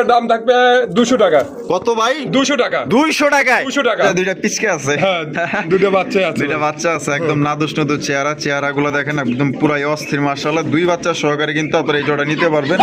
জোড়ার দাম থাকবে দুশো টাকা। কত ভাই? দুশো টাকা। দুইশো টাকা দুশো টাকা। দুইটা পিচকে আছে। হ্যাঁ দুটো বাচ্চা আছে। দুইটা বাচ্চা আছে একদম নাদুস নদু চেহারা। চেহারা গুলো দেখেন একদম পুরাই অস্থির মার্শাল্লাহ দুই বাচ্চা সহকারে কিন্তু আপনারা এই জোড়া নিতে পারবেন।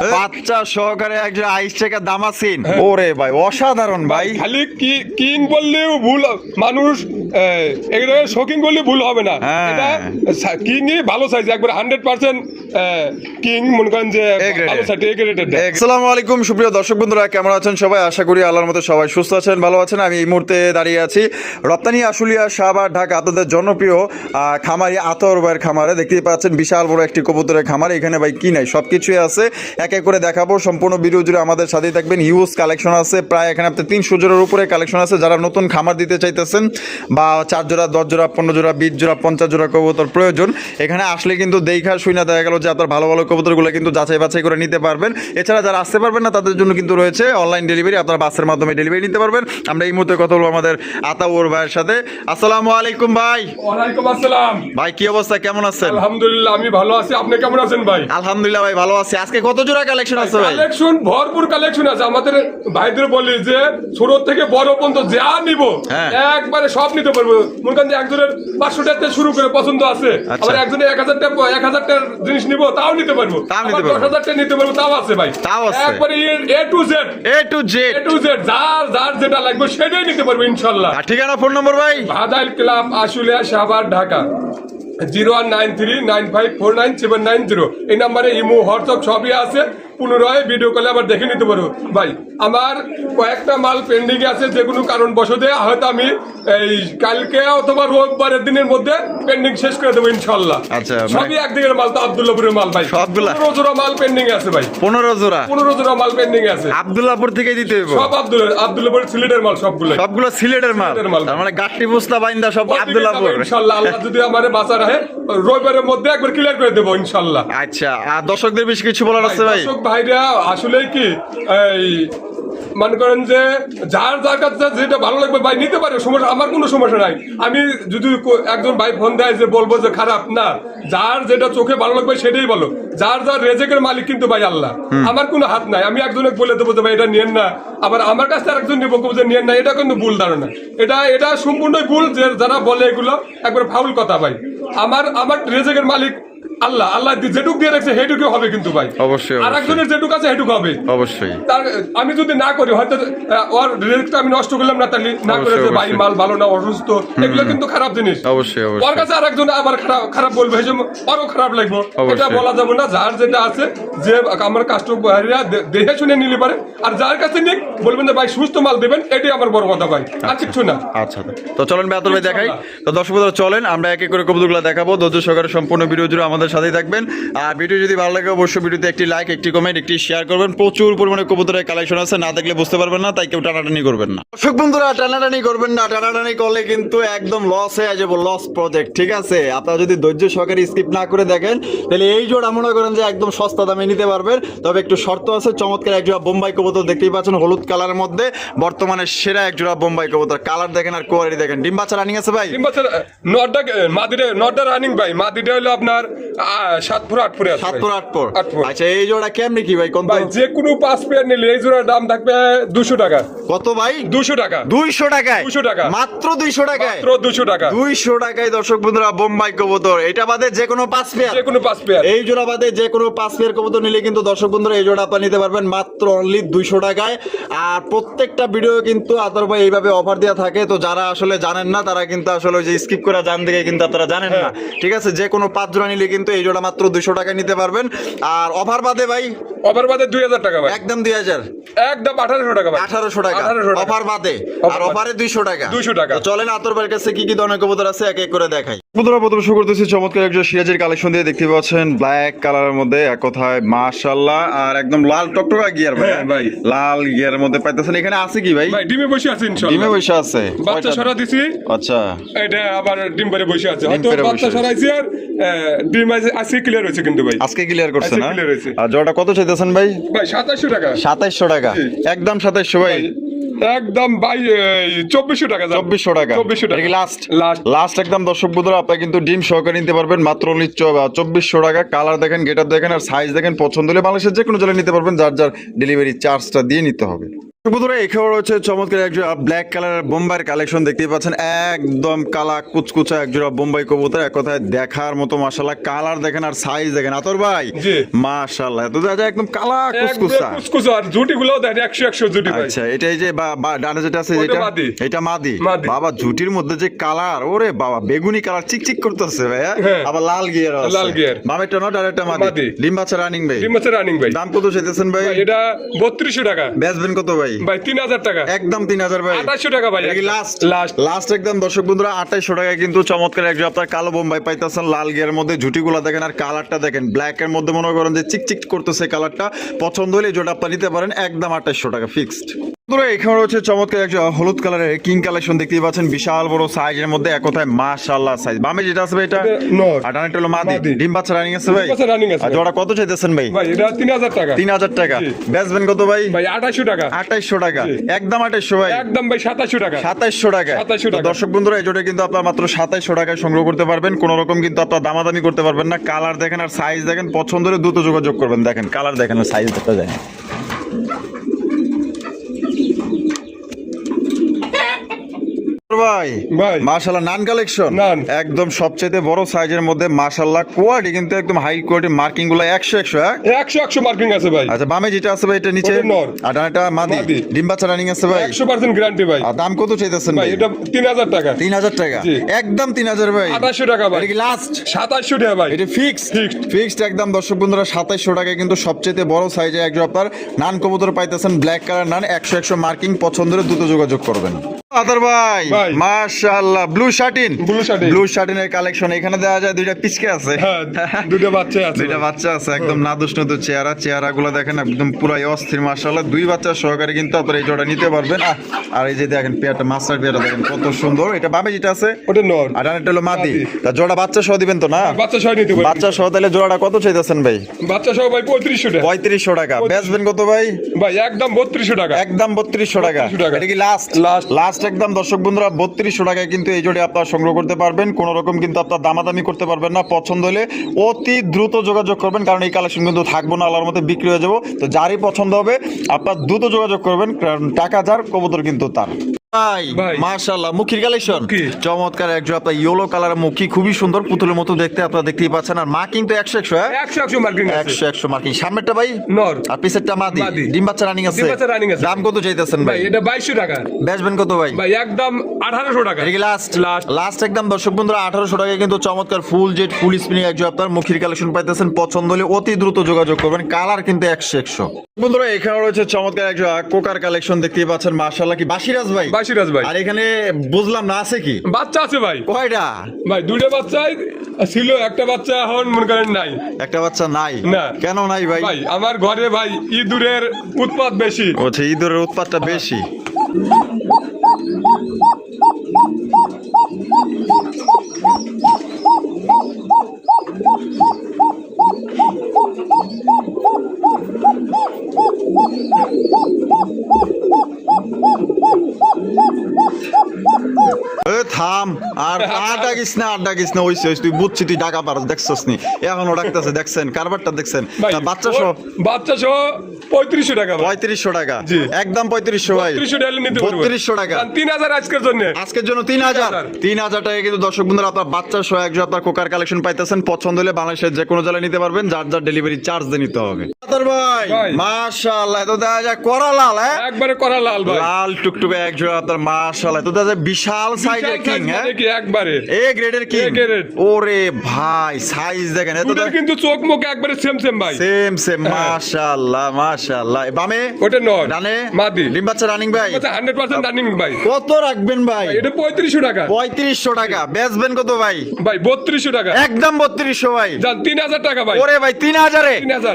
বাচ্চা সহকারে একজন আইস চেকার দামাসিন। ওরে ভাই অসাধারণ ভাই খালি কি কিং বললেও ভুল মানুষ এগুলো শৌখিন করলে ভুল হবে না। হ্যাঁ। এটা কিংই ভালো সাইজ একবার হান্ড্রেড পার্সেন্ট কিং মনে করেন যে ভালো সাইজ আসসালামু আলাইকুম সুপ্রিয় দর্শক বন্ধুরা কেমন আছেন সবাই? আশা করি আল্লাহর মতো সবাই সুস্থ আছেন ভালো আছেন। আমি এই মুহূর্তে দাঁড়িয়ে আছি রপ্তানি আশুলিয়া শাহবাগ ঢাকা আপনাদের জনপ্রিয় আহ, খামারি আতর ভাইয়ের খামারে। দেখতেই পাচ্ছেন বিশাল বড় একটি কবুতরের খামার। এখানে ভাই কি নাই? সব কিছুই আছে। এক এক করে দেখাবো। সম্পূর্ণ ভিডিও জুড়ে আমাদের সাথেই থাকবেন। হিউজ কালেকশন আছে। প্রায় এখানে আপনার তিনশো জোড়ার উপরে কালেকশন আছে। যারা নতুন খামার দিতে চাইতেছেন বা চার জোড়া দশ জোড়া পনেরো জোড়া বিশ জোড়া পঞ্চাশ জোড়া কবুতর প্রয়োজন। এখানে আসলে কিন্তু দেখা শুনে দেখা গেল যে আপনার ভালো ভালো কবুতরগুলো কিন্তু যাচাই বাছাই করে নিতে পারবেন। এছাড়া যারা আসতে পারবেন না তাদের জন্য কিন্তু রয়েছে অনলাইন ডেলিভারি আপনারা বাসের মাধ্যমে ডেলিভারি নিতে পারবেন। আমরা এই মুহূর্তে কথা বলব আমাদের আতাউর ভাইয়ের সাথে। আসসালামু আলাইকুম ভাই। ওয়ালাইকুম আসসালাম। ভাই কি অবস্থা? কেমন আছেন? আলহামদুলিল্লাহ আমি ভালো আছি। আপনি কেমন আছেন ভাই? আলহামদুলিল্লাহ ভাই ভালো আছি। আজকে কত জোড়া কালেকশন আছে ভাই? কালেকশন ভরপুর কালেকশন আছে। আমাদের ভাইদের বলি যে ছোট থেকে বড় পর্যন্ত যা নিব হ্যাঁ। একবারে সব নিতে পারব মনে করেন যে একজনের পাঁচশো টাকা শুরু করে পছন্দ আছে আচ্ছা। আবার একজনের এক হাজার টাকা এক হাজার টাকার জিনিস নিব তাও নিতে পারব। দশ হাজার টাকা নিতে পারব তাও আছে ভাই। তাও আছে। একবারে A to Z A to Z A to Z যার যার যেটা লাগবে সেটাই নিতে পারব ইনশাল্লাহ। ঠিকানা ফোন নম্বর ভাই? Bhadail club Ashulia Savar Dhaka. Zero one nine three nine five four nine seven nine zero. এই নাম্বারে ইমো হোয়াটসঅ্যাপ সবই আছে। পুনরায় ভিডিও কলে আবার দেখে নিতে পারব ভাই আমার কয়েকটা মাল পেন্ডিং আছে যে কোনো কারণ বসতে হয়তো আমি এই কালকে অথবা রোববারের দিনের মধ্যে পেন্ডিং শেষ করে দেবো ইনশাল্লাহ। আচ্ছা, মানে- সবই একদিকের মাল তো আবদুল্লাপুরের মাল ভাই। সবগুলা? পনেরো জোড়া মাল পেন্ডিং আছে ভাই। পনেরো জোড়া? পনেরো জোড়া মাল পেন্ডিং আছে। আবদুল্লাপুর থেকে দিতে হইব? সব আব্দুল আবদুল্লাপুরের সিলেটের মাল সবগুলো সবগুলো সিলেটের মাল। তার মানে গাঠি বুস্তা বাইন্দা সব আবদুল্লাপুর। ইনশাল্লাহ। আল্লাহ যদি আমার বাঁচা রাখে রবিবারের মধ্যে একবার ক্লিয়ার করে দেবো ইনশাল্লাহ। আচ্ছা আর দর্শকদের বেশি কিছু বলার আছে ভাই ভাইরা আসলে কি এই মনে করেন যে যার যার কাছে যেটা ভালো লাগবে ভাই নিতে পারে সমস্যা আমার কোনো সমস্যা নাই। আমি যদি একজন ভাই ফোন দেয় যে বলব যে খারাপ না যার যেটা চোখে ভালো লাগবে সেটাই বলো। যার যার রেজেকের মালিক কিন্তু ভাই আল্লাহ। আমার কোনো হাত নাই। আমি একজনে বলে দেবো যে ভাই এটা নিয়েন না। আবার আমার কাছে আরেকজন নিবো যে নিয়েন না এটা কিন্তু ভুল ধারণা। এটা এটা সম্পূর্ণই ভুল যে যারা বলে এগুলো একবার ফাউল কথা ভাই। আমার আমার রেজেকের মালিক আল্লাহ আল্লাহ যেটুক দিয়ে রাখছে সেটুকু হবে কিন্তু ভাই। অবশ্যই, আর একজনের যেটুক আছে সেটুকু হবে। অবশ্যই। তার আমি যদি না করি হয়তো ওর রেজেক্টটা আমি নষ্ট করলাম না তাহলে না করে যে ভাই মাল ভালো না অসুস্থ এগুলো কিন্তু খারাপ জিনিস। অবশ্যই, অবশ্যই। ওর কাছে আরেকজন আবার খারাপ খারাপ বলবে সেই জন্য ওরও খারাপ লাগবে। এটা বলা যাবে না যার যেটা আছে যে আমার কাস্টমাররা দেখে শুনে নিলে পারে। আর যার কাছে নিক বলবেন যে ভাই সুস্থ মাল দেবেন এটাই আমার বড় কথা ভাই। আর কিছু না। আচ্ছা। তো চলেন ভাই দেখাই। তো দর্শক চলেন আমরা এক এক করে কবুতরগুলো দেখাবো। ধৈর্য সহকারে সম্পূর্ণ ভিডিও জুড়ে আমাদের সাথেই থাকবেন। আর ভিডিও যদি ভালো লাগে, অবশ্যই ভিডিওতে একটি লাইক একটি কমেন্ট একটি শেয়ার করবেন। প্রচুর পরিমাণে কবুতরের কালেকশন আছে, না দেখলে বুঝতে পারবেন না, তাই কেউ টানাটানি করবেন না। দর্শক বন্ধুরা, টানাটানি করবেন না, টানাটানি করলে কিন্তু একদম লস হয়ে যাব লস প্রজেক্ট ঠিক আছে? আপনারা যদি ধৈর্য সহকারে স্কিপ না করে দেখেন, তাহলে এই জোড়া মনে করেন যে একদম সস্তা দামে নিতে পারবেন। তবে একটু শর্ত আছে, চমৎকার এক জোড়া বোম্বাই কবুতর দেখতেই পাচ্ছেন, হলুদ কালারের মধ্যে। বর্তমানে সেরা এক জোড়া বোম্বাই কবুতর। কালার দেখেন আর কোয়ালিটি দেখেন। ডিম বাচ্চা রানিং আছে ভাই? তিন বছর নটটা মাদিরে নটটা রানিং ভাই। মাদিটা হলো আপনার আহ, সাত ফুট আট ফুটে আছে সাত ভাই। ফুট আট ফুট আট ফুট। আচ্ছা এই জোড়া কেমনি কি ভাই কত ভাই যে কোনো পাঁচ পেয়ার নিলে এই জোড়ার দাম থাকবে দুশো টাকা। কত ভাই? দুশো টাকা। দুইশো টাকায়? 200 টাকা। মাত্র দুইশো টাকায়? মাত্র দুশো টাকা। দুইশো টাকায় দর্শক বন্ধুরা বোম্বাই কবুতর। এটা বাদে যে কোনো পাঁচ পেয়ার? যে কোনো পাঁচ পেয়ার। এই জোড়া বাদে যে কোনো পাঁচ পেয়ার কবুতর নিলে কিন্তু দর্শক বন্ধুরা এই জোড়া আপনারা নিতে পারবেন মাত্র অনলি দুইশো টাকায়। আর প্রত্যেকটা ভিডিও কিন্তু আতর ভাই এইভাবে অফার দেওয়া থাকে। তো যারা আসলে জানেন না তারা কিন্তু আসলে যে স্কিপ করে জান দিকে কিন্তু আপনারা জানেন না। ঠিক আছে? যে কোনো পাঁচ জোড়া নিলে কিন্তু এই জোড়া মাত্র দুইশো টাকায় নিতে পারবেন। আর অফার বাদে ভাই অফার বাদে দুই হাজার টাকা ভাই। একদম দুই হাজার। একদম আঠারোশো টাকা ভাই। আঠারোশো টাকা। অফার বাদে। আর অফারে দুইশো টাকা। 200 টাকা। চলেন আতর ভাইয়ের কাছে কি কি ধরনের কবুতর আছে এক এক করে দেখাই। কবুতরা প্রথম শুরু করতেছি চমৎকার একজন সিরাজের কালেকশন দিয়ে। দেখতে পাচ্ছেন ব্ল্যাক কালারের মধ্যে এক কথায় মাশাল্লাহ আর একদম লাল টকটকা গিয়ার ভাই। হ্যাঁ, ভাই। লাল গিয়ারের মধ্যে পাইতেছেন। এখানে আছে কি ভাই? ভাই ডিমে বসে আছে ডিমে বসে আছে। বাচ্চা? সরা দিছি। আচ্ছা। এটা আবার ডিম পেরে বসে আছে। হয়তো বাচ্চা। সরাইছি আর ডিম আছে- আজকে ক্লিয়ার হয়েছে কিন্তু ভাই। আজকে ক্লিয়ার করছে না? আর জোড়াটা কত চাইতেছেন ভাই? ভাই সাতাশশো টাকা। সাতাইশশো টাকা। একদম সাতাইশশো ভাই। একদম ভাই চব্বিশশো টাকা। চব্বিশশো টাকা। চব্বিশশো টাকা। লাস্ট লাস্ট লাস্ট একদম দর্শক বন্ধুরা আপনারা কিন্তু ডিম সহকারে নিতে পারবেন মাত্র চব্বিশশো টাকা। কালার দেখেন গেটার দেখেন আর সাইজ দেখেন পছন্দ হলে বাংলাদেশের যে কোনো জেলায় নিতে পারবেন যার যার ডেলিভারি চার্জটা দিয়ে নিতে হবে। বন্ধুরা এখানে রয়েছে চমৎকার একজোড়া ব্ল্যাক কালারের বোম্বাইয়ের কালেকশন দেখতেই পাচ্ছেন। একদম কালা কুচকুচা একজোড়া বোম্বাই কবুতর এক কথায় দেখার মতো মাশাল্লাহ কালার দেখেন আর সাইজ দেখেন। আতর ভাই জি। মাশাল্লাহ এত দেখা একদম কালা কুচকুচা। কুচকুচো আর জুটি গুলো দেন একশো একশো জুটি ভাই। আচ্ছা এটাই যে ডানে যেটা আছে এটা মাদি। মাদি। বাবা ঝুটির মধ্যে যে কালার ওরে বাবা বেগুনি কালার চিকচিক করতেছে ভাইয়া। হ্যাঁ। আবার লাল গিয়ার আছে। লাল গিয়ার। না ডাইরেক্টটা মাদি। মাদি। ডিম বাচ্চা রানিং ভাই। বছর রানিং ভাই। দাম কত চাইতেছেন ভাই? এটা টাকা। বেচবেন কত ভাই? ভাই। তিন হাজার টাকা। একদম তিন হাজার ভাই। আঠাশশো টাকা ভাই লাস্ট লাস্ট লাস্ট একদম দর্শক বন্ধুরা আঠাইশশো টাকায় কিন্তু চমৎকার একজন আপনার কালো বোম্বাই পাইতেছেন লাল গিয়ার মধ্যে ঝুটিগুলো দেখেন আর কালারটা দেখেন। ব্ল্যাক এর মধ্যে মনে করেন যে চিকচিক করতেছে কালারটা পছন্দ হলে যেটা আপনার নিতে পারেন একদম আঠাইশশো টাকা ফিক্সড বন্ধুরা এখানে রয়েছে চমৎকার একটা হলুদ কালারের কিং কালেকশন দেখতেই পাচ্ছেন। বিশাল বড় সাইজের মধ্যে এক কথায় মাশাআল্লাহ সাইজ বামে যেটা আছে এটা। আর ডানেরটা হলো মাদি। ডিম বাচ্চা রানিং আছে ভাই? আর জোড়া কত চাইতেছেন ভাই? ভাই এটা তিন হাজার টাকা। তিন হাজার টাকা। জি। বেচবেন কত ভাই? ভাই আঠাশশো টাকা। আঠাইশশো টাকা। একদম আঠাইশশো ভাই। একদম ভাই সাতাশশো টাকা। সাতাইশশো টাকা। 2700 টাকা। দর্শক বন্ধুরা এই জোটে কিন্তু আপনার মাত্র সাতাইশশো টাকায় সংগ্রহ করতে পারবেন। কোন রকম কিন্তু আপনার দামাদামি করতে পারবেন না। কালার দেখেন আর সাইজ দেখেন পছন্দ হলে দ্রুত যোগাযোগ করবেন। দেখেন কালার দেখেন আর সাইজ দেখা যায় ভাই ভাই। মাশাল্লাহ নান কালেকশন একদম সবচেয়ে বড় সাইজের মধ্যে মাশাল্লাহ কোয়ালিটি কিন্তু একদম হাই কোয়ালিটি মার্কিংগুলো একশো একশো একশো একশো মার্কিং আছে ভাই। আচ্ছা বামে যেটা আছে ভাই এটা নিচে? আর ডানাটা মাদি? মাদি। ডিম বাচ্চা রানিং আছে ভাই। একশো পার্সেন্ট গ্যারান্টি ভাই। আর দাম কত চাইতেছেন ভাই ভাই? এটা তিন হাজার টাকা। তিন হাজার টাকা। একদম তিন হাজার ভাই। আঠাশশো টাকা ভাই। লাস্ট সাতাশশো টাকা ভাই। এটা ফিক্সড ফিক্সড একদম দর্শক বন্ধুরা সাতাইশশো টাকায় কিন্তু সবচেয়ে বড় সাইজে একজন আপনার নান কবুতর পাইতেছেন ব্ল্যাক কালার নান একশো একশো মার্কিং পছন্দের দ্রুত যোগাযোগ করবেন। আদার ভাই ভাই। মাশাআল্লাহ ব্লু শার্টিন Blue শার্টিন। ব্লু শার্টিনের কালেকশন এখানে দেওয়া যায় দুইটা পিচকে আছে। বাচ্চা আছে। দুইটা বাচ্চা আছে একদম নাদুস নদু চেহারা চেহারা দেখেন একদম পুরাই অস্থির মাশাআল্লাহ। দুই বাচ্চা সহকারে কিন্তু আপনার এই জোড়া নিতে পারবেন। আর এই যে দেখেন পেয়ারটা মাস্টার পেয়ারটা দেখেন কত সুন্দর। এটা বামে যেটা আছে ওটা নর। আর ডানেরটা হলো মাদি। তা জোড়া বাচ্চা সহ দিবেন তো না? বাচ্চা সহ নিতে পারি। বাচ্চা সহ তাহলে জোড়াটা কত চাইতেছেন ভাই? বাচ্চা সহ ভাই পঁয়ত্রিশশো টাকা। পঁয়ত্রিশশো টাকা। বেচবেন কত ভাই? ভাই একদম বত্রিশশো টাকা। একদম বত্রিশশো টাকা। 3200 টাকা। এটা কি লাস্ট Last। লাস্ট একদম দর্শক বন্ধুরা, বত্রিশশো টাকায় কিন্তু এই জোড়ে আপনারা সংগ্রহ করতে পারবেন। কোনো রকম কিন্তু আপনার দামাদামি করতে পারবেন না। পছন্দ হলে অতি দ্রুত যোগাযোগ করবেন, কারণ এই কালেকশন কিন্তু থাকব না আলার মধ্যে বিক্রি হয়ে যাব। তো যারই পছন্দ হবে, আপনার দ্রুত যোগাযোগ করবেন, কারণ টাকা যার, কবুতর কিন্তু তার। ভাই। মাশাআল্লাহ মুখির কালেকশন। চমৎকার একজন আপনার ইয়েলো কালার মুখী খুবই সুন্দর পুতুলের মতো দেখতে আপনারা দেখতেই পাচ্ছেন। আর মা কিন্তু হ্যাঁ? মার্কিং মার্কিং সামনেরটা ভাই? নর। আর পিছেরটা মাদি। ডিম বাচ্চা রানিং আছে। ডিম বাচ্চা running আছে। দাম কত চাইতেছেন ভাই? এটা টাকা। বেচবেন কত ভাই? ভাই একদম আঠারোশো টাকা। এটা কি লাস্ট লাস্ট একদম দর্শক বন্ধুরা টাকায় কিন্তু চমৎকার ফুল জেট ফুল স্পিনিং একজন আপনার মুখির কালেকশন পাইতেছেন। পছন্দ হলে অতি দ্রুত যোগাযোগ করবেন। কালার কিন্তু একশো একশো। বন্ধুরা এখানে রয়েছে চমৎকার একজন কোকার কালেকশন দেখতেই পাচ্ছেন। মার্শাল্লাহ কি বাসিরাজ ভাই? বাসিরাজ ভাই। আর এখানে বুঝলাম না আছে কি? বাচ্চা আছে ভাই। কয়টা? ভাই দুটো বাচ্চাই ছিল একটা বাচ্চা এখন মনে করেন নাই। একটা বাচ্চা নাই? না। কেন নাই ভাই? ভাই আমার ঘরে ভাই ইঁদুরের উৎপাত বেশি। হচ্ছে ইঁদুরের উৎপাতটা বেশি। আর আর ডাকিস না আর ডাকিস না ওইসে তুই বুঝছি তুই ডাকা পারস দেখছস নি এখনও ডাকতেছে দেখছেন কারবারটা দেখছেন? বাচ্চা সহ বাচ্চা সহ পঁয়ত্রিশশো টাকা পঁয়ত্রিশশো টাকা। একদম পঁয়ত্রিশশো ভাই। পঁয়ত্রিশশো টাকা নিতে পারব। বত্রিশশো টাকা। তিন হাজার আজকের জন্য। আজকের জন্য তিন হাজার। তিন হাজার। টাকা কিন্তু দর্শক বন্ধুরা আপনার বাচ্চা সহ একজন আপনার কোকার কালেকশন পাইতেছেন। পছন্দ হলে বাংলাদেশের যে কোনো জেলায় নিতে পারবেন। যার যার ডেলিভারি চার্জ দিয়ে নিতে হবে। ভাই। ভাই। মাশাআল্লাহ তো দেখা যায় করা লাল হ্যাঁ? একবারে করা লাল ভাই। লাল টুকটুকে একজন আপনার মাশাআল্লাহ তো দেখা যায় বিশাল সাইজের কিং হ্যাঁ? মানে একবারে? এ গ্রেডের কিং ওরে ভাই সাইজ দেখেন এত কিন্তু চোখ মুখ একবারে সেম সেম ভাই। সেম সেম মাশাআল্লাহ মাশাআল্লাহ বামে? ওটা নয়। ডানে? মাদি। ডিম বাচ্চা রানিং ভাই? হান্ড্রেড পার্সেন্ট রানিং ভাই। কত রাখবেন ভাই? এটা পঁয়ত্রিশশো টাকা। পঁয়ত্রিশশো টাকা। বেচবেন কত ভাই? ভাই বত্রিশশো টাকা। একদম বত্রিশশো ভাই। যান তিন হাজার টাকা ভাই। ওরে ভাই তিন হাজারে?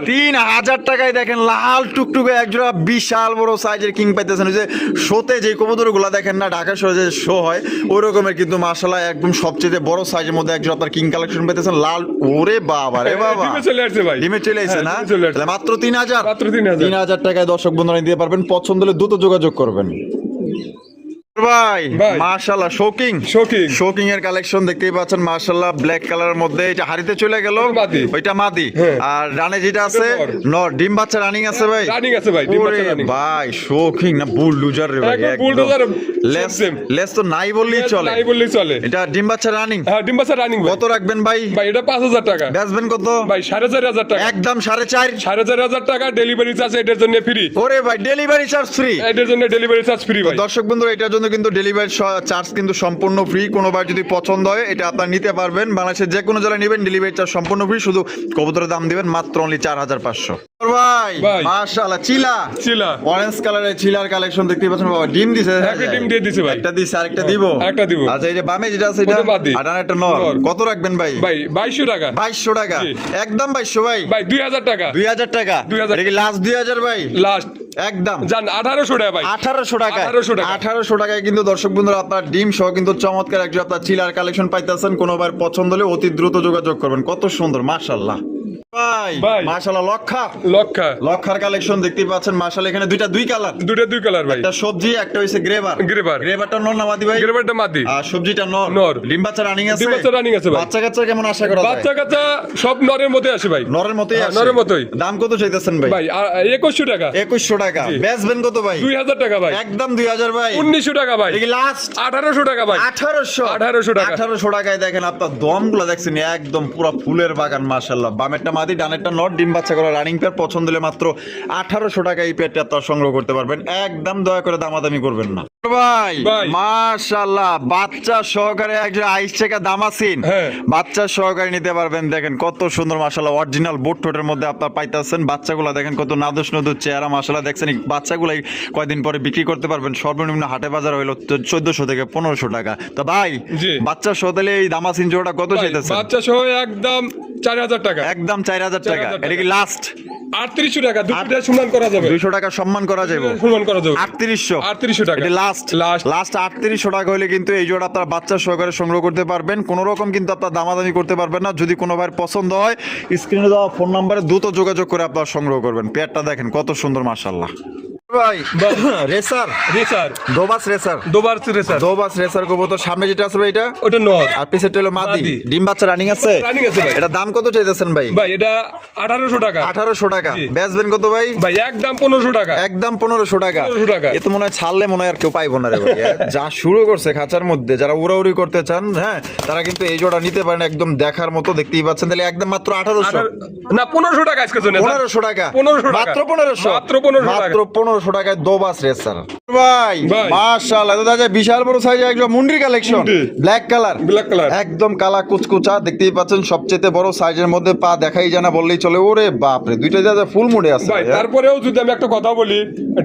3000 টাকায় দেখেন লাল টুকটুকে একজোড়া বিশাল বড় সাইজের কিং পাইতেছেন। ওই যে শোতে যে কবুতরগুলা দেখেন না ঢাকা শহরে যে শো হয় ওই রকমের কিন্তু মার্শাল একদম সবচেয়ে বড় সাইজের মধ্যে একজন আপনার কিং কালেকশন পাইতেছেন। লাল ওরে বাবা রে বাবা। ডিমে চলে আসছে ভাই। ডিমে চলে এসেছে হ্যাঁ, না? আসছে। মাত্র তিন হাজার? মাত্র 3,000 তিন হাজার টাকায় দর্শক বন্ধুরা নিতে পারবেন। পছন্দ হলে দ্রুত যোগাযোগ করবেন। ভাই। মাশাল্লাহ শোকিং শোকিং এর কালেকশন দেখতেই পাচ্ছেন ব্ল্যাক কালারের মধ্যে। এটা হাড়িতে চলে গেল ওইটা মাদি। হ্যাঁ। আর রানে যেটা আছে নর। ডিম বাচ্চা রানিং আছে ভাই? রানিং আছে ভাই, ডিম বাচ্চা running। ভাই শোকিং না বুল লুজার রে ভাই একদম লেস। লেস তো নাই বললেই চলে। নাই বললেই চলে। এটা ডিম বাচ্চা রানিং হ্যাঁ ডিম বাচ্চা রানিং কত রাখবেন ভাই? ভাই এটা পাঁচ হাজার টাকা। বেচবেন কত? ভাই সাড়ে চার হাজার টাকা। একদম সাড়ে চার। সাড়ে চার হাজার টাকা ডেলিভারি চার্জ এটার জন্য ফ্রি ওরে ভাই ডেলিভারি চার্জ ফ্রি এটার জন্য ডেলিভারি চার্জ ফ্রি ভাই। দর্শক বন্ধু এটার জন্য কিন্তু ডেলিভারি চার্জ কিন্তু সম্পূর্ণ ফ্রি কোনোবার যদি পছন্দ হয় এটা আপনার নিতে পারবেন। বাংলাদেশের যে কোনো জায়গায় নেবেন ডেলিভারি চার্জ সম্পূর্ণ ফ্রি শুধু কবুতরের দাম দিবেন মাত্র অনলি চার হাজার পাঁচশো। ভাই। মাশাআল্লাহ চিলা! চিলা। অরেঞ্জ কালারের চিলার কালেকশন দেখতে পাচ্ছেন বাবা ডিম দিছে। একটা ডিম দিয়ে দিছে ভাই। একটা দিছে আরেকটা দিব। একটা দিব। আচ্ছা এই যে বামে যেটা আছে এটা আর একটা নর। কত রাখবেন ভাই? ভাই বাইশশো টাকা। বাইশশো টাকা। একদম বাইশশো ভাই। ভাই দুই হাজার টাকা। দুই হাজার টাকা। 2000 এটা কি লাস্ট দুই হাজার ভাই? লাস্ট একদম। জান আঠারোশো টাকা ভাই। আঠারোশো টাকা। 1800 টাকা। আঠারোশো টাকায় কিন্তু দর্শক বন্ধুরা, আপনার ডিম সহ কিন্তু চমৎকার একজন আপনার চিলার কালেকশন পাইতেছেন। কোনোবার পছন্দ হলে অতি দ্রুত যোগাযোগ করবেন। কত সুন্দর মাশাল্লাহ ভাই ভাই। লক্ষা। লক্ষা। লক্ষার কালেকশন দেখতেই পাচ্ছেন। মাশাল্লাহ এখানে দুইটা দুই কালার দুটা দুই কালার ভাই। একটা সবজি একটা হইছে গ্রেভার গ্রেভার। গ্রেভারটা নর নামাদি ভাই? গ্রেভারটা মাদি। আর সবজিটা নর। নর। ডিম বাচ্চা রানিং আছে? ডিম বাচ্চা running আছে ভাই। বাচ্চা কাচ্চা কেমন আশা করা বাচ্চা কাচ্চা সব নরের মধ্যে আসে ভাই। নরের মতোই নরের মতোই। দাম কত চাইতেছেন ভাই? টাকা। একুশশো টাকা। জি। বেচবেন কত ভাই? দুই হাজার টাকা ভাই। একদম দুই হাজার ভাই। উনিশশো টাকা ভাই। লাস্ট আঠারোশো টাকা ভাই। আঠারোশো। 1800 টাকা। আঠারোশো টাকায় দেখেন আপনার দমগুলো দেখছেন একদম পুরো ফুলের বাগান মার্শাল্লাহ বামেরটা মাদি ডানেরটা নট ডিম বাচ্চা করা রানিং পেয়ার পছন্দ হলে মাত্র আঠারোশো টাকা এই পেয়ারটা আপনার সংগ্রহ করতে পারবেন। একদম দয়া করে দামাদামি করবেন না। ভাই। ভাই। মাশাল্লাহ বাচ্চা সহকারে একজন আইস চেকা দামাসিন। হ্যাঁ। বাচ্চা সহকারে নিতে পারবেন দেখেন কত সুন্দর মাশাল্লাহ অরিজিনাল বোট টোটের মধ্যে আপনার পাইতেছেন। বাচ্চাগুলো দেখেন কত নাদুস নদুর চেহারা মাশাল্লাহ দেখছেন বাচ্চাগুলাই কয়দিন পরে বিক্রি করতে পারবেন। সর্বনিম্ন হাটে বাজার হইল চোদ্দশো থেকে পনেরোশো টাকা। তো ভাই বাচ্চা সহ তাহলে এই দামাসিন জোড়া কত ভাই, চাইতেছেন? বাচ্চা সহ একদম চার হাজার টাকা। একদম চার হাজার টাকা। এটা কি লাস্ট আটত্রিশশো টাকা সম্মান করা যাবে। দুশো টাকা সম্মান করা যাবে। সম্মান করা যাবে। আটত্রিশশো। আটত্রিশশো টাকা। লাস্ট লাস্ট লাস্ট আটত্রিশশো টাকা হলে কিন্তু এই জোড়া আপনার বাচ্চা সহকারে সংগ্রহ করতে পারবেন। কোনো রকম কিন্তু আপনার দামাদামি করতে পারবেন না। যদি কোনো ভাইয়ের পছন্দ হয় স্ক্রিনে দেওয়া ফোন নাম্বারে দ্রুত যোগাযোগ করে আপনার সংগ্রহ করবেন। পেয়ারটা দেখেন কত সুন্দর মাশাল্লাহ ভাই। রেসার। রেসার। দোবাস রেসার। দুবার রেসার। দোবাস রেসার কবুতর। সামনে যেটা আছে ভাই এটা? ওটা নর আর পিছের হলো মাদি। মাদি। ডিম বাচ্চা রানিং আছে? রানিং আছে ভাই। এটা দাম কত চাইতেছেন ভাই? ভাই এটা আঠারোশো টাকা। আঠারোশো টাকা। বেচবেন কত ভাই? ভাই একদম পনেরোশো টাকা। একদম পনেরোশো টাকা। 1500 টাকা। এ তো মনে হয় ছাড়লে মনে হয় আর কেউ পাইবো না রে ভাই? যা শুরু করছে খাঁচার মধ্যে যারা উড়াউড়ি করতে চান হ্যাঁ তারা কিন্তু এই জোড়া নিতে পারেন একদম দেখার মতো দেখতেই পাচ্ছেন। তাহলে একদম মাত্র আঠারোশো। আঠারো- না পনেরোশো টাকা আজকে জন্য পনেরোশো টাকা। 1500 টাকা। মাত্র পনেরোশো। মাত্র 1500 টাকা। মাত্র পনেরোশো টাকায় দোবাস রেসার ভাই ভাই। মাশাআল্লাহ দাদা যে বিশাল বড় সাইজের একদম মুন্ডি। Collection black colour Black color। একদম কালা কুচকুচা দেখতেই পাচ্ছেন সবচেয়ে বড় সাইজের মধ্যে পা দেখাই জানা বললেই চলে। ওরে বাপরে দুইটা দাদা ফুল মুডে আছে। ভাই? তারপরেও যদি আমি একটা কথা বলি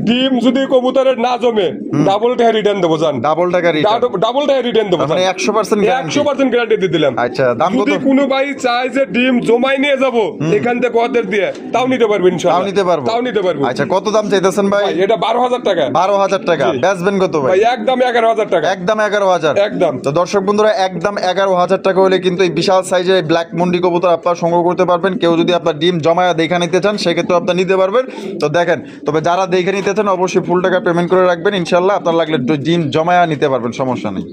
ডিম যদি কবুতরের না জমে ডাবল টাকা রিটার্ন দেবো জান। ডাবল টাকা রিটার্ন ডাবল টাকা রিটার্ন দেবো মানে একশো পার্সেন্ট একশো পার্সেন্ট গ্যারান্টি দিয়ে দিলাম। আচ্ছা দাম কত? যদি কোনো ভাই চায় যে ডিম জমাই নিয়ে যাব এখান থেকে অর্ডার দিয়ে তাও নিতে পারব তাও নিতে পারব। তাও নিতে পারব। আচ্ছা কত দাম চাইতেছেন ভাই? ভাই এটা বারো হাজার টাকা। বারো হাজার টাকা। জি। বেচবেন কত ভাই? ভাই একদম এগারো হাজার টাকা। একদম এগারো হাজার। একদম। তো দর্শক বন্ধুরা একদম এগারো হাজার টাকা হলে কিন্তু এই বিশাল সাইজের ব্ল্যাক মুন্ডি কবুতর আপনার সংগ্রহ করতে পারবেন। কেউ যদি আপনার ডিম জমায়া দেখে নিতে চান সেক্ষেত্রে আপনার নিতে পারবেন। তো দেখেন তবে যারা দেখে নিতে চান অবশ্যই ফুল টাকা পেমেন্ট করে রাখবেন। ইনশাল্লাহ আপনার লাগলে ডিম জমায়া নিতে পারবেন সমস্যা নেই।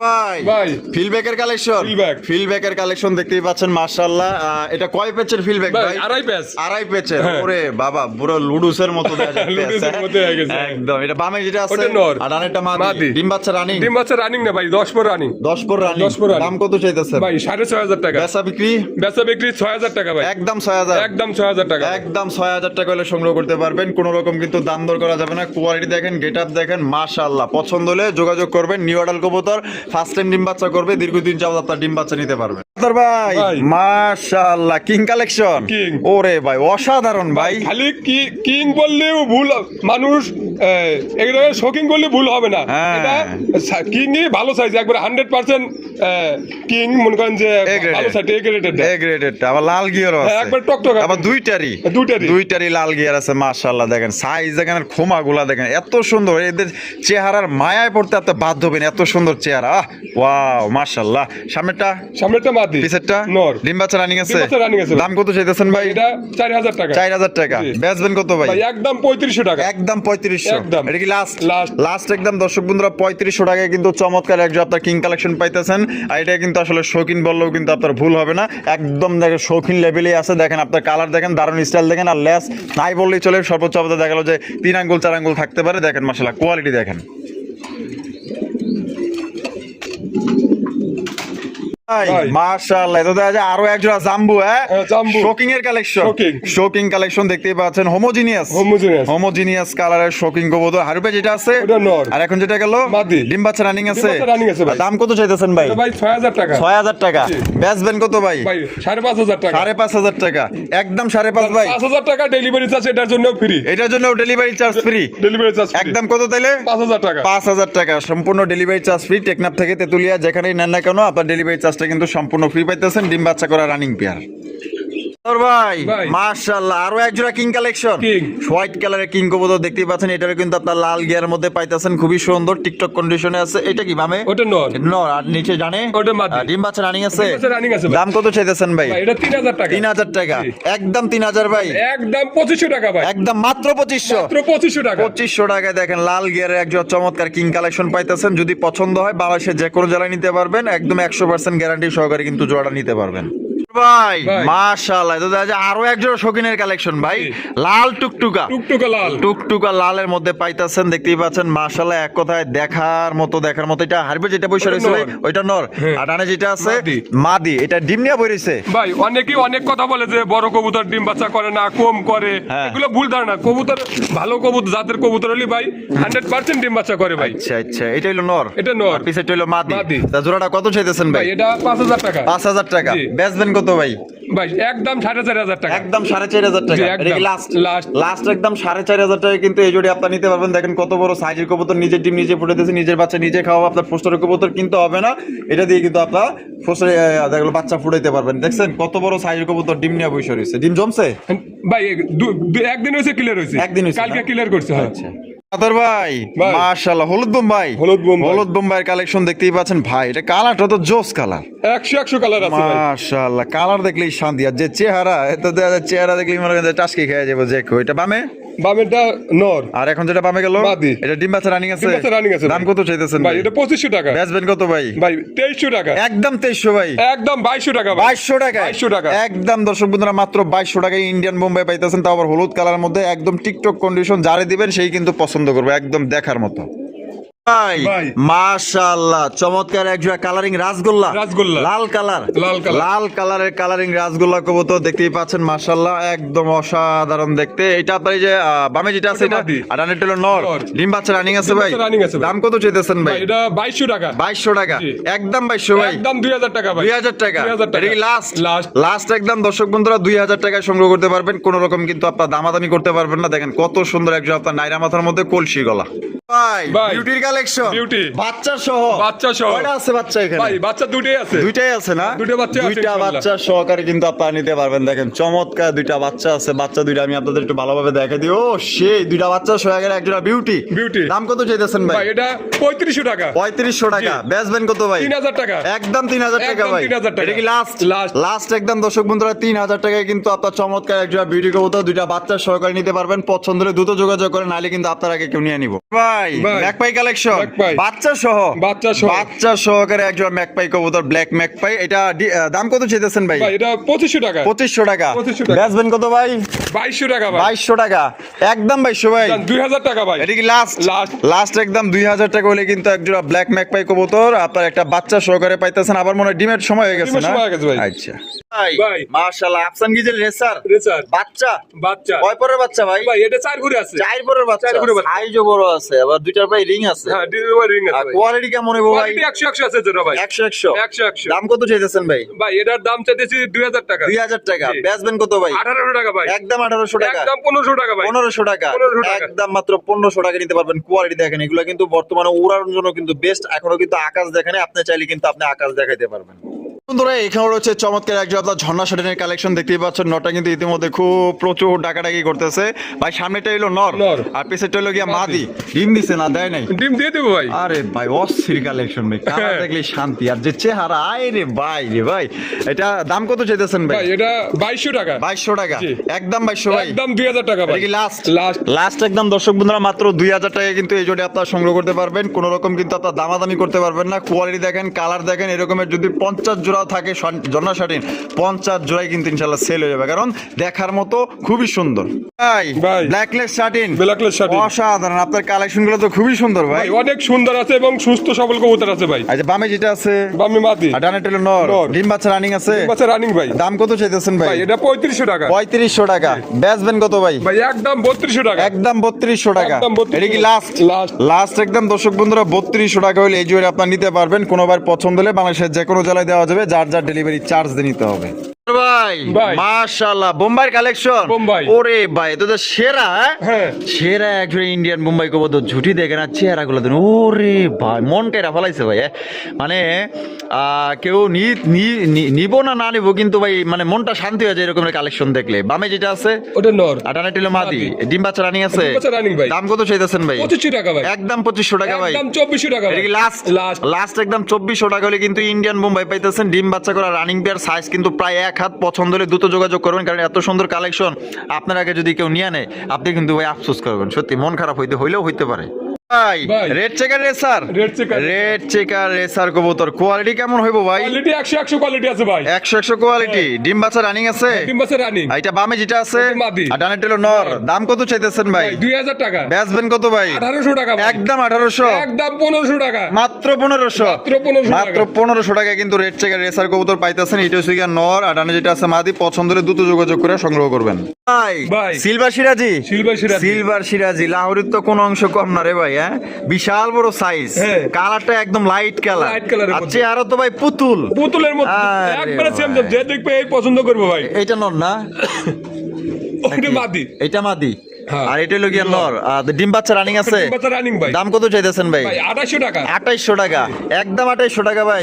ভাই ভাই। ফিলব্যাকের কালেকশন ফিলব্যাকের কালেকশন দেখতেই পাচ্ছেন মাশাআল্লাহ। এটা কয় পেচের ফিলব্যাক ভাই ভাই? আড়াই প্যাস আড়াই পেচের। ওরে বাবা পুরো লুডুসের মতো লুডুসের মতো হয়ে গেছে। একদম। এটা বামে যেটা আছে আর ডানেরটা মাদি। মাদি। ডিম বাচ্চা রানিং ডিম বাচ্চা রানিং না ভাই দশ পর রানিং দশ পর রানিং দশ পর দাম কত চাইতেছেন? ভাই সাড়ে ছয় হাজার টাকা। বেচা বিক্রি? বেচা বিক্রি ছয় হাজার টাকা ভাই। একদম ছয় হাজার। একদম ছয় হাজার টাকা। একদম ছয় হাজার টাকা হলে সংগ্রহ করতে পারবেন। কোন রকম কিন্তু দাম দর করা যাবে না। কোয়ালিটি দেখেন গেট আপ দেখেন মাশাআল্লাহ। পছন্দ হলে যোগাযোগ করবেন। নিউ আডাল কবুতর ফার্স্ট টাইম ডিম বাচ্চা করবে দীর্ঘদিন যাবত আপনার ডিম বাচ্চা নিতে পারবে। আতর ভাই। মাশাআল্লাহ কিং কালেকশন। ওরে ভাই অসাধারণ ভাই। খালি কি কিং বললেও ভুল মানুষ এগুলো শোকিং করলে ভুল হবে না। হ্যাঁ। এটা কিংই ভালো সাইজ একবার হান্ড্রেড পার্সেন্ট কিং মনে করেন যে A grade ভালো size A graded A graded আবার লাল গিয়ার আছে। হ্যাঁ, একবার টকটক আবার দুইটারই। দুইটারই। দুইটারই লাল গিয়ার আছে মাশাআল্লাহ দেখেন। সাইজ দেখেন আর খোমাগুলা দেখেন। এত সুন্দর এদের চেহারার মায়ায় পড়তে এত বাধ্য হবেন এত সুন্দর চেহারা। আহ ওয়াও মাশাআল্লাহ। সামনেটা মাদি পিছেরটা নর। ডিম বাচ্চা রানিং আছে? দাম কত চাইতেছেন ভাই? এটা চার হাজার টাকা। চার হাজার টাকা। জি। বেচবেন কত ভাই? একদম পঁয়ত্রিশশো টাকা। একদম পঁয়ত্রিশশো। একদম। এটা কি লাস্ট লাস্ট একদম দর্শক বন্ধুরা পঁয়ত্রিশশো টাকায় কিন্তু চমৎকার একজন আপনার কিং কালেকশন পাইতেছেন। আর এটা কিন্তু আসলে শৌখিন বললেও কিন্তু আপনার ভুল হবে না। একদম দেখেন শৌখিন লেভেলেই আছে। দেখেন আপনার কালার দেখেন দারুণ স্টাইল দেখেন আর লেস নাই বললেই চলে। সর্বোচ্চ আপনাদের দেখা গেলো যে তিন আঙ্গুল চার আঙ্গুল থাকতে পারে। দেখেন মাসালা কোয়ালিটি দেখেন। মাশাআল্লাহ। এটা দেখা আরও একজোড়া জাম্বু হ্যাঁ? শোকিং এর কালেকশন শোকিং কালেকশন দেখতেই পাচ্ছেন। Homogeneous Homogeneous। হোমোজিনিয়াস কালারের শোকিং কবুতর। হারুপে যেটা আছে আর এখন যেটা গেল ডিম বাচ্চা রানিং আছে। বাচ্চা running আছে ভাই। আর দাম কত চাইতেছেন ভাই? ভাই ছয় হাজার টাকা। বেচবেন কত ভাই? একদম সাড়ে পাঁচ ভাই। পাঁচ হাজার টাকা ডেলিভারি চার্জ এটার জন্য ফ্রি এটার জন্য delivery charge free delivery charge একদম কত তাইলে? টাকা। পাঁচ হাজার টাকা। সম্পূর্ণ ডেলিভারি চার্জ ফ্রি টেকনাফ থেকে তেতুলিয়া যেখানেই নেন না কেন আপনার ডেলিভারি চার্জটা কিন্তু সম্পূর্ণ ফ্রি পাইতেছেন ডিম বাচ্চা করা রানিং পেয়ার ভাই। মাশাআল্লাহ আরও এক জোড়া কিং কালেকশন হোয়াইট কালারের কিং কবুতর পাচ্ছেন এটারও কিন্তু আপনার লাল গিয়ার মধ্যে পাইতেছেন খুবই সুন্দর টিকটক কন্ডিশনে আছে। এটা কি মামে ওটা নর। আর নিচে জানে ওটা মাদি। ডিম বাচ্চা রানিং আছে? দাম কত চাইতেছেন ভাই? এটা টাকা। একদম ভাই। একদম টাকা ভাই। একদম মাত্র টাকা। পঁচিশশো টাকায় দেখেন লাল গিয়ারের একজন চমৎকার কিং কালেকশন পাইতেছেন। যদি পছন্দ হয় বাংলাদেশের যে কোনো জেলায় নিতে পারবেন। একদম একশো পার্সেন্ট গ্যারান্টি সহকারে কিন্তু জোড়াটা নিতে পারবেন। ভাই ভাই। মাশাআল্লাহ। এটা দেখা আরও একজন শৌখিনের কালেকশন ভাই। লাল টুকটুকা। টুকটুকা লাল। টুকটুকা লালের মধ্যে পাইতাছেন দেখতেই পাচ্ছেন মাশাআল্লাহ এক কথায় দেখার মতো দেখার মতো। এটা হারবে যেটা পয়সা রয়েছে ভাই, ওইটা নর। আর ডানে যেটা আছে মাদি। মাদি। এটা ডিম নিয়ে বইছে। ভাই অনেকেই অনেক কথা বলে যে বড় কবুতর ডিম বাচ্চা করে না কম করে। হ্যাঁ। এগুলো ভুল ধারণা। কবুতর ভালো কবুতর জাতের কবুতর হলে ভাই হান্ড্রেড পার্সেন্ট ডিম বাচ্চা করে ভাই। আচ্ছা আচ্ছা। এটা হলো নর। এটা নর। হলো মাদি। জোড়াটা কত চাইতেছেন ভাই এটা পাঁচ হাজার টাকা। পাঁচ হাজার টাকা। জি। বেচবেন কত ভাই? ভাই একদম সাড়ে চার হাজার টাকা। একদম সাড়ে চার হাজার টাকা। জি, এটা কি একদম। লাস্ট লাস্ট একদম সাড়ে চার হাজার টাকা কিন্তু এই জোড়ি আপনার নিতে পারবেন। দেখেন কত বড় সাইজের কবুতর নিজের ডিম নিজে ফুটে দিয়েছে নিজের বাচ্চা নিজে খাওয়া আপনার ফোস্টারের কবুতর কিনতে হবে না। এটা দিয়ে কিন্তু আপনার ফোস্টারে দেখল বাচ্চা ফুটাইতে পারবেন। দেখছেন কত বড় সাইজের কবুতর ডিম নিয়ে বসে রয়েছে। ডিম জমছে? ভাই একদিন হয়েছে ক্লিয়ার হয়েছে। একদিন কালকে ক্লিয়ার করছে হ্যাঁ। আদর ভাই ভাই। মাশাআল্লাহ হলুদ বোম্বাই হলুদ বোম্বাই। হলুদ বোম্বাইয়ের কালেকশন দেখতেই পাচ্ছেন। ভাই এটা কালারটা তো জোস কালার একশো একশো কালার আছে মাশাআল্লাহ কালার দেখলেই শান্তি। আর যে চেহারা এত চেহারা দেখলেই মনে করেন টাসকি খেয়ে যাব যে এটা বামে? বামেরটা নর। আর এখন যেটা বামে গেল এটা ডিম বাচ্চা রানিং আছে। ডিম আছে দাম কত চাইতেছেন ভাই এটা পঁচিশশো টাকা। বেচবেন কত ভাই? ভাই তেইশশো টাকা। একদম ভাই। টাকা টাকা 2200 টাকা। একদম দর্শক বন্ধুরা মাত্র টাকায় ইন্ডিয়ান বোম্বাই পাইতেছেন। তাও আবার হলুদ কালারের মধ্যে একদম টিকটক কন্ডিশন যারে দিবেন সেই কিন্তু পছন্দ করবে একদম দেখার মতো। ভাই ভাই। মাশাআল্লাহ। চমৎকার একজোড়া কালারিং রাসগোল্লা। রাসগোল্লা। লাল কালার। লাল কালার। লাল কালারের কালারিং রাসগোল্লা কবুতর দেখতেই পাচ্ছেন মাশাআল্লাহ। একদম অসাধারণ দেখতে। এটা আপনার যে বামে যেটা আছে এটা মাদি। আর নর। নর। ডিম বাচ্চা রানিং আছে ভাই। বাচ্চা running আছে ভাই। দাম কত চাইতেছেন ভাই? ভাই এটা বাইশশো টাকা। বাইশশো টাকা। একদম বাইশশো ভাই। একদম দুই হাজার টাকা ভাই। দুই হাজার টাকা। দুই হাজার লাস্ট লাস্ট লাস্ট একদম দর্শক বন্ধুরা দুই হাজার টাকায় সংগ্রহ করতে পারবেন। কোন রকম কিন্তু আপনার দামাদামি করতে পারবেন না। দেখেন কত সুন্দর একজন আপনার নাইরা মাথার মধ্যে কলসি গলা। ভাই। বিউটির কালেকশন Beauty। বাচ্চা সহ। বাচ্চা সহ। কয়টা আছে বাচ্চা এখানে? ভাই বাচ্চা দুটোই আছে। দুইটাই আছে না? দুইটা বাচ্চা আছে দুইটা বাচ্চা সহকারে কিন্তু আপনারা নিতে পারবেন। দেখেন চমৎকার দুইটা বাচ্চা আছে। বাচ্চা দুইটা আমি আপনাদের একটু ভালোভাবে দেখে দিই। ও সেই দুইটা বাচ্চা সহকারে একজোড়া বিউটি Beauty। দাম কত চাইতেছেন ভাই? ভাই এটা পঁয়ত্রিশশো টাকা। পঁয়ত্রিশশো টাকা। জি। বেচবেন কত ভাই? তিন হাজার টাকা। একদম তিন হাজার টাকা ভাই। 3000। এটা কি লাস্ট। লাস্ট একদম দর্শক বন্ধুরা তিন হাজার টাকায় কিন্তু আপনার চমৎকার একজোড়া বিউটি কবুতর দুইটা বাচ্চা সহকারে নিতে পারবেন। পছন্দ হলে দ্রুত যোগাযোগ করে নাহলে কিন্তু আপনার আগে কেউ নিয়ে নিব। ভাই ভাই। ম্যাকপাই কালেকশন বাচ্চা সহ বাচ্চা সহ। বাচ্চা সহকারে একজোড়া ম্যাকপাই কবুতর ব্ল্যাক ম্যাকপাই। এটা দাম কত চাইতেছেন ভাই? ভাই এটা পঁচিশশো টাকা। পঁচিশশো টাকা। বেচবেন কত ভাই? বাইশশো টাকা বাইশশো টাকা। একদম বাইশশো ভাই। দুই হাজার টাকা ভাই। এটা কি লাস্ট। লাস্ট একদম দুই হাজার টাকা হলে কিন্তু একজোড়া ব্ল্যাক কবুতর আপনার একটা বাচ্চা সহকারে পাইতেছেন। আবার মনে হয় ডিমের সময় হয়ে গেছে না। আচ্ছা। ভাই। ভাই। মাশাআল্লাহ আফসান রেসার রেসার বাচ্চা। বাচ্চা। কয় পরের বাচ্চা ভাই? ভাই এটা চার ঘুরে আছে। চার পরের বাচ্চা। চার পরের বাচ্চা। সাইজও বড় আছে আবার দুইটার ভাই রিং আছে। হ্যাঁ ডিজিটাল রিং আছে কোয়ালিটি কেমন ভাই? কোয়ালিটি 100 100 আছে যেটা ভাই। একশো একশো। 100 100 দাম কত চাইতেছেন ভাই? ভাই এটার দাম চাইতেছি 2000 টাকা। দুই হাজার টাকা। বেচবেন কত ভাই? 1800 টাকা ভাই। একদম আঠারোশো টাকা। একদম 1500 টাকা ভাই। পনেরোশো টাকা। 1500 টাকা। একদম মাত্র পনেরোশো টাকা নিতে পারবেন। কোয়ালিটি দেখেন এগুলো কিন্তু বর্তমানে উড়ানোর জন্য কিন্তু বেস্ট এখনও কিন্তু আকাশ দেখেন আপনি চাইলে কিন্তু আপনি আকাশ দেখাইতে পারবেন। বন্ধুরা এখানে রয়েছে চমৎকার একজন আপনার ঝর্ণা শাটিনের কালেকশন দেখতেই পাচ্ছেন। নটা কিন্তু ইতিমধ্যে খুব প্রচুর ডাকাডাকি করতেছে। ভাই সামনেটা এলো নর। আর পেছনেটা হলো গিয়া মাদি। ডিম দিছে না দেয় নাই? ডিম দিয়ে দেবো ভাই। আরে ভাই অস্থির কালেকশন ভাই। কালার হ্যাঁ। দেখলে শান্তি আর যে চেহারা আয় রে ভাই রে ভাই। এটা দাম কত চাইতেছেন ভাই? ভাই এটা 2200 টাকা। বাইশশো টাকা। একদম বাইশশো ভাই। একদম 2000 টাকা ভাই। লাস্ট লাস্ট লাস্ট একদম দর্শক বন্ধুরা মাত্র দুই হাজার টাকা কিন্তু এই জোটে আপনারা সংগ্রহ করতে পারবেন। কোনো রকম কিন্তু আপনার দামাদামি করতে পারবেন না। কোয়ালিটি দেখেন কালার দেখেন এরকমের যদি পঞ্চাশ জোড়া থাকে জন্না শাটিন পঞ্চাশ জোড়াই কিন্তু ইনশাল্লাহ সেল হয়ে যাবে। কারণ দেখার মতো খুবই সুন্দর। ভাই ভাই। ব্ল্যাকলেস শাটিন ব্ল্যাকলেস শাটিন। অসাধারণ। আপনার কালেকশন তো খুবই সুন্দর ভাই। ভাই অনেক সুন্দর আছে এবং সুস্থ সবল কবুতর আছে ভাই। আচ্ছা বামে যেটা আছে বামি মাদি। আর ডানে টেলো নর। নর। ডিম বাচ্চা রানিং আছে। বাচ্চা রানিং ভাই। দাম কত চাইতেছেন ভাই? ভাই এটা 3500 টাকা। পঁয়ত্রিশশো টাকা। বেচবেন কত ভাই? ভাই একদম 3200 টাকা। একদম বত্রিশশো টাকা। এটা কি লাস্ট একদম দর্শক বন্ধুরা বত্রিশশো টাকা হলে এই জুয়েলারি আপনার নিতে পারবেন। কোনোবার পছন্দ হলে বাংলাদেশের যে কোনো জেলায় দেওয়া যাবে। যার যার ডেলিভারি চার্জ দিয়ে নিতে হবে। ভাই ভাই। মাশাআল্লাহ বোম্বাই কালেকশন। ওরে ভাই তো সেরা। সেরা একজন ইন্ডিয়ান বোম্বাই কবো ঝুটি দেখে না চেহারা গুলো ওরে ভাই মন কেরা ফেলাইছে ভাই? মানে কেউ নি- নি- নি- নিব না না নিব কিন্তু ভাই মানে মনটা শান্তি হয়ে যায় এরকম কালেকশন দেখলে। বামে যেটা আছে ওটা নর। আটানা টিলো মাদি। ডিম বাচ্চা রানিং আছে। দাম কত চাইতেছেন ভাই? 2500 টাকা ভাই। একদম পঁচিশশো টাকা ভাই। একদম 2400 টাকা লাস্ট লাস্ট লাস্ট একদম চব্বিশশো টাকা হলে কিন্তু ইন্ডিয়ান বোম্বাই পাইতেছেন। ডিম বাচ্চা করা রানিং পেয়ার সাইজ কিন্তু প্রায় এক হাত পছন্দ হলে দ্রুত যোগাযোগ করবেন, কারণ এত সুন্দর কালেকশন আপনার আগে যদি কেউ নিয়ে নেয়, আপনি কিন্তু ভাই আফসোস করবেন। সত্যি, মন খারাপ হইতে হইলেও হইতে পারে। ভাই ভাই। Red checker racer Red checker red checker racer কবুতর। কোয়ালিটি কেমন হইব ভাই? কোয়ালিটি 100 100 কোয়ালিটি আছে ভাই। একশো একশো কোয়ালিটি ডিম বাচ্চা রানিং আছে? ডিম বাচ্চা রানিং এটা বামে যেটা আছে আর ডানে টেলো নর। দাম কত চাইতেছেন ভাই? ভাই 2000 টাকা। বেচবেন কত ভাই? 1800 টাকা একদম আঠারোশো। একদম 1500 টাকা। মাত্র মাত্র 1500 মাত্র টাকা। কিন্তু রেড চেকার রেসার কবুতর পাইতেছেন। এটা হচ্ছে নর আর ডানে যেটা আছে মাদি পছন্দ হলে দ্রুত যোগাযোগ করে সংগ্রহ করবেন। ভাই। ভাই। সিলভার সিরাজি? সিলভার সিরাজি। সিলভার সিরাজি। লাহোরের তো কোনো অংশ কম না রে ভাই হ্যাঁ? বিশাল বড় সাইজ হ্যাঁ। কালারটা একদম লাইট কালার colour আর চেহারা তো ভাই পুতুল। পুতুলের মতো একবারে সেম যে দেখবে এই পছন্দ করবে ভাই। এটা নন না? মাদি। এটা মাদি। আর এটা হলো গিয়া নর। ডিম বাচ্চা রানিং আছে? রানিং ভাই। দাম কত চাইতেছেন ভাই? ভাই 2800 টাকা। টাকা। একদম টাকা ভাই।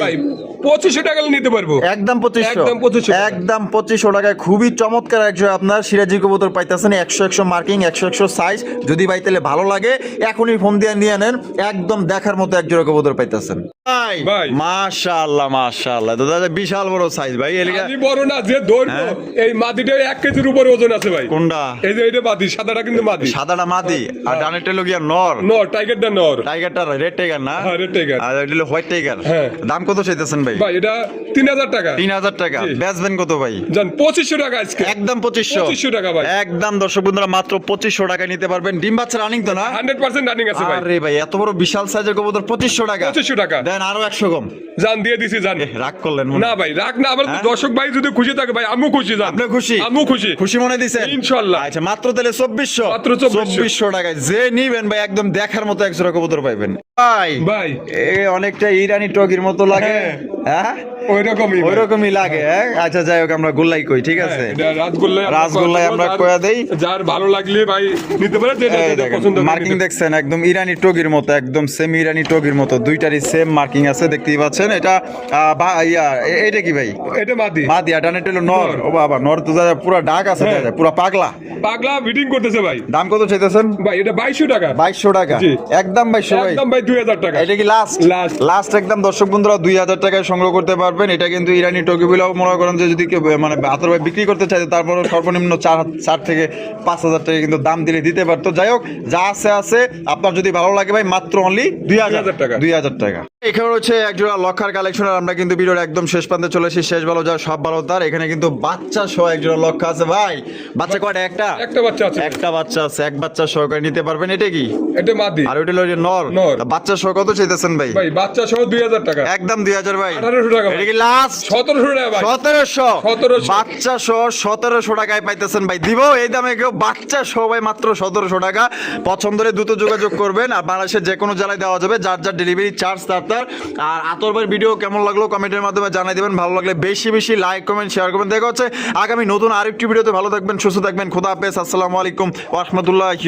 2500 টাকা নিতে পারব। একদম পঁচিশশো। একদম 2500 টাকা। একদম পঁচিশশো টাকায় খুবই চমৎকার একজন আপনার সিরাজি কবুতর পাইতেছেন। একশো একশো মার্কিং একশো একশো সাইজ যদি ভাই তাহলে ভালো লাগে এখনই ফোন দিয়ে নিয়ে নেন। একদম দেখার মতো এক জোড়া কবুতর পাইতেছেন। ভাই। ভাই। মাশাআল্লাহ মাশাআল্লাহ। দাদা বিশাল বড় সাইজ ভাই এলিগা বড় না যে ধরবো হ্যাঁ। এই মাদিটা এক কেজির উপরে ওজন আছে ভাই। কোনটা? এই যে এটা মাদি সাদাটা কিন্তু মাদি। সাদাটা মাদি আর ডানেরটা হলো গিয়া নর। নর টাইগারটা নর। টাইগারটা রেড টাইগার না? হ্যাঁ রেড টাইগার আর এটা হলো হোয়াইট টাইগার হ্যাঁ। দাম কত চাইতেছেন ভাই? ভাই এটা 3000 টাকা। তিন হাজার টাকা। বেচবেন কত ভাই? জান 2500 টাকা আজকে। একদম পঁচিশশো। 2500 টাকা ভাই। একদম দর্শক বন্ধুরা মাত্র পঁচিশশো টাকায় নিতে পারবেন। ডিম বাচ্চা রানিং তো না? 100% রানিং আছে ভাই। আরে ভাই এত বড় বিশাল সাইজের কবুতর পঁচিশশো টাকা। 2500 টাকা। দেন আরও একশো কম। জান দিয়ে দিছি জান। রাগ করলেন না ভাই রাখ না আবার হ্যাঁ? দর্শক ভাই যদি খুশি থাকে ভাই আমিও খুশি জান। আপনি খুশি? আমিও খুশি। খুশি মনে দিছেন? ইনশাআল্লাহ। আচ্ছা মাত্র তাহলে চব্বিশশো মাত্র চব্বিশশো। টাকায় যে নিবেন ভাই একদম দেখার মতো এক জোড়া কবুতর পাইবেন। ভাই ভাই। এ অনেকটা ইরানি টকির মতো লাগে। হ্যাঁ? ওই রকমই লাগে হ্যাঁ? আচ্ছা যাই হোক আমরা গোল্লাই কই ঠিক আছে? রাজগোল্লাই আমরা আমরা কয়া দেই। যার ভালো লাগলে ভাই নিতে পারে যেটা এই যেটা দেখেন, পছন্দ মার্কিং দেখছেন একদম ইরানি টগির মতো একদম সেম ইরানি টগির মতো দুইটারই সেম মার্কিং আছে দেখতেই পাচ্ছেন। এটা ইয়া এটা কি ভাই? এটা মাদি। মা দিয়া ডানে টেলো নর। ও বাবা নর তো দাদা পুরো ডাক আছে হ্যাঁ। দাদা পুরো পাগলা। পাগলা বিডিং করতেছে ভাই। দাম কত চাইতেছেন? ভাই এটা 2200 টাকা। টাকা। একদম ভাই। একদম ভাই 2000 টাকা। এটা কি লাস্ট। লাস্ট একদম দর্শক বন্ধুরা দুই হাজার টাকায় সংগ্রহ করতে পারবেন। এটা কিন্তু ইরানি টকিবিলাও মনে করেন যে যদি কেউ মানে হাতের ভাই বিক্রি করতে চাই তারপর সর্বনিম্ন চার চার থেকে পাঁচ হাজার টাকা কিন্তু দাম দিলে দিতে পারতো। যাই হোক যা আছে আছে। আপনার যদি ভালো লাগে ভাই মাত্র অনলি দুই হাজার টাকা। দুই হাজার টাকা। এখানে হচ্ছে একজোড়া লক্ষার কালেকশন আর আমরা কিন্তু ভিডিওর একদম শেষ প্রান্তে চলে এসেছি। শেষ ভালো যা সব ভালো তার। এখানে কিন্তু বাচ্চা সহ একজোড়া লক্ষ আছে ভাই। বাচ্চা কয়টা? একটা? একটা বাচ্চা আছে। একটা বাচ্চা আছে। এক বাচ্চা সহকারে নিতে পারবেন। এটা কি? এটা মাদি। আর হলো নর। বাচ্চা সহ কত চাইতেছেন ভাই? ভাই বাচ্চা সহ দুই হাজার টাকা। একদম দুই হাজার ভাই। 1800 টাকা এটা কি লাস্ট সতেরোশো টাকা ভাই। সতেরোশো। 1700 বাচ্চা সহ সতেরোশো টাকায় পাইতেছেন ভাই। দিব এই দামে কেউ। বাচ্চা সহ ভাই মাত্র সতেরোশো টাকা। পছন্দের দ্রুত যোগাযোগ করবেন। আর বাংলাদেশের যে কোনো জেলায় দেওয়া যাবে। যার যার ডেলিভারি চার্জ তার তার আর আতর ভাইয়ের ভিডিও কেমন লাগল কমেন্টের মাধ্যমে জানাই দেবেন। ভালো লাগলে বেশি বেশি লাইক কমেন্ট শেয়ার করবেন। দেখা হচ্ছে আগামী নতুন আরেকটি ভিডিওতে ভালো থাকবেন, সুস্থ থাকবেন। খোদা হাফেজ। আসসালামু আলাইকুম ওরহমতুল্লাহ কি